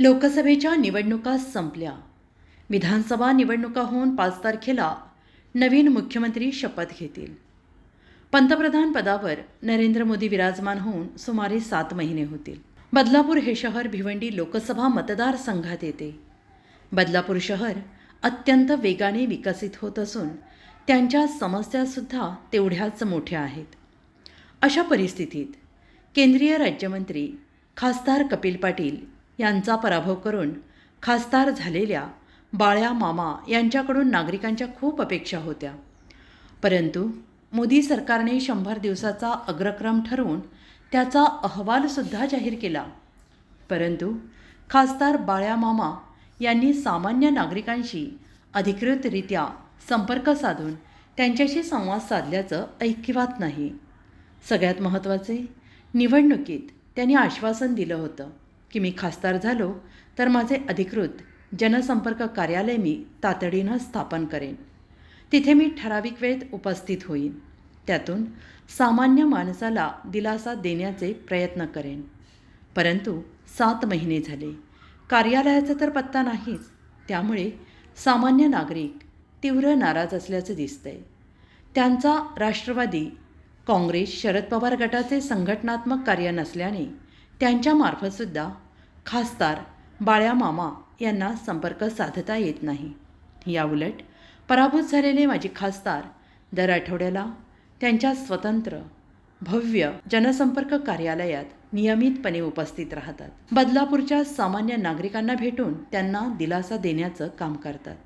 लोकसभेच्या निवडणुका संपल्या. विधानसभा निवडणुका होऊन पाच तारखेला नवीन मुख्यमंत्री शपथ घेतील. पंतप्रधान पदावर नरेंद्र मोदी विराजमान होऊन सुमारे सात महिने होतील. बदलापूर हे शहर भिवंडी लोकसभा मतदारसंघात येते. बदलापूर शहर अत्यंत वेगाने विकसित होत असून त्यांच्या समस्यासुद्धा तेवढ्याच मोठ्या आहेत. अशा परिस्थितीत केंद्रीय राज्यमंत्री खासदार कपिल पाटील यांचा पराभव करून खासदार झालेल्या बाळ्या मामा यांच्याकडून नागरिकांच्या खूप अपेक्षा होत्या. परंतु मोदी सरकारने शंभर दिवसाचा अग्रक्रम ठरवून त्याचा अहवालसुद्धा जाहीर केला. परंतु खासदार बाळ्या मामा यांनी सामान्य नागरिकांशी अधिकृतरित्या संपर्क साधून त्यांच्याशी संवाद साधल्याचं ऐकिवात नाही. सगळ्यात महत्त्वाचे निवडणुकीत त्यांनी आश्वासन दिलं होतं. की मी खासदार झालो तर माझे अधिकृत जनसंपर्क कार्यालय मी तातडीनं स्थापन करेन. तिथे मी ठराविक वेळेत उपस्थित होईन. त्यातून सामान्य माणसाला दिलासा देण्याचे प्रयत्न करेन. परंतु सात महिने झाले. कार्यालयाचा तर पत्ता नाहीच. त्यामुळे सामान्य नागरिक तीव्र नाराज असल्याचं दिसतंय. त्यांचा राष्ट्रवादी काँग्रेस शरद पवार गटाचे संघटनात्मक कार्य नसल्याने त्यांच्यामार्फतसुद्धा खासदार बाळ्या मामा यांना संपर्क साधता येत नाही. याउलट पराभूत झालेले माजी खासदार दर आठवड्याला त्यांच्या स्वतंत्र भव्य जनसंपर्क कार्यालयात नियमितपणे उपस्थित राहतात. बदलापूरच्या सामान्य नागरिकांना भेटून त्यांना दिलासा देण्याचं काम करतात.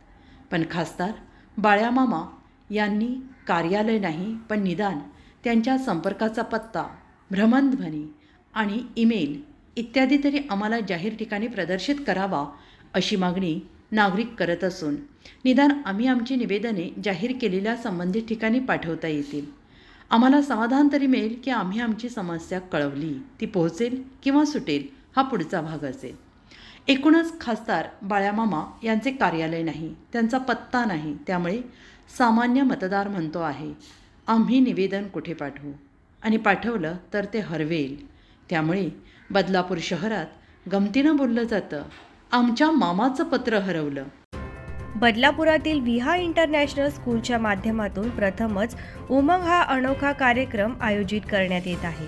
पण खासदार बाळ्यामामा यांनी कार्यालय नाही पण निदान त्यांच्या संपर्काचा पत्ता भ्रमणध्वनी आणि ईमेल इत्यादी तरी आम्हाला जाहीर ठिकाणी प्रदर्शित करावा अशी मागणी नागरिक करत असून. निदान आम्ही आमची निवेदने जाहीर केलेल्या संबंधित ठिकाणी पाठवता येतील. आम्हाला समाधान तरी मिळेल की आम्ही आमची समस्या कळवली ती पोहोचेल किंवा सुटेल हा पुढचा भाग असेल. एकूणच खासदार बाळ्यामामा यांचे कार्यालय नाही त्यांचा पत्ता नाही त्यामुळे सामान्य मतदार म्हणतो आहे आम्ही निवेदन कुठे पाठवू? आणि पाठवलं तर ते हरवेल. त्यामुळे बदलापूर शहरात गमतीनं बोललं जातं. आमच्या मामाचं पत्र हरवलं. बदलापुरातील विहा इंटरनॅशनल स्कूलच्या माध्यमातून प्रथमच उमंग हा अनोखा कार्यक्रम आयोजित करण्यात येत आहे.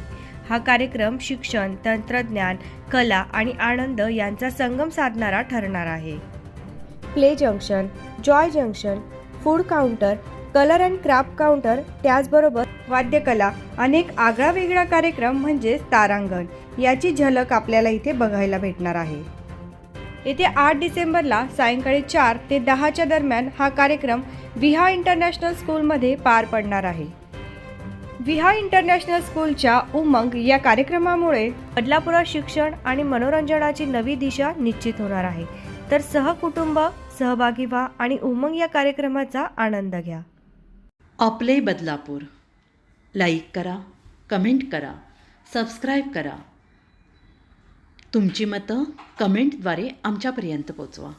हा कार्यक्रम शिक्षण तंत्रज्ञान कला आणि आनंद यांचा संगम साधणारा ठरणार आहे. Play junction joy junction food counter colour and craft counter त्याचबरोबर वाद्यकला अनेक आगळा वेगळा कार्यक्रम म्हणजेच तारांगण. याची झलक आपल्याला इथे बघायला भेटणार आहे. येत्या आठ डिसेंबरला सायंकाळी चार ते दहाच्या दरम्यान हा कार्यक्रम विहा इंटरनॅशनल स्कूलमध्ये पार पडणार आहे. विहा इंटरनॅशनल स्कूलच्या उमंग या कार्यक्रमामुळे बदलापुरात शिक्षण आणि मनोरंजनाची नवी दिशा निश्चित होणार आहे. तर सहकुटुंब सहभागी व्हा आणि उमंग या कार्यक्रमाचा आनंद घ्या. आपले बदलापूर. लाईक करा कमेंट करा सबस्क्राईब करा. तुमची मतं कमेंटद्वारे आमच्यापर्यंत पोचवा.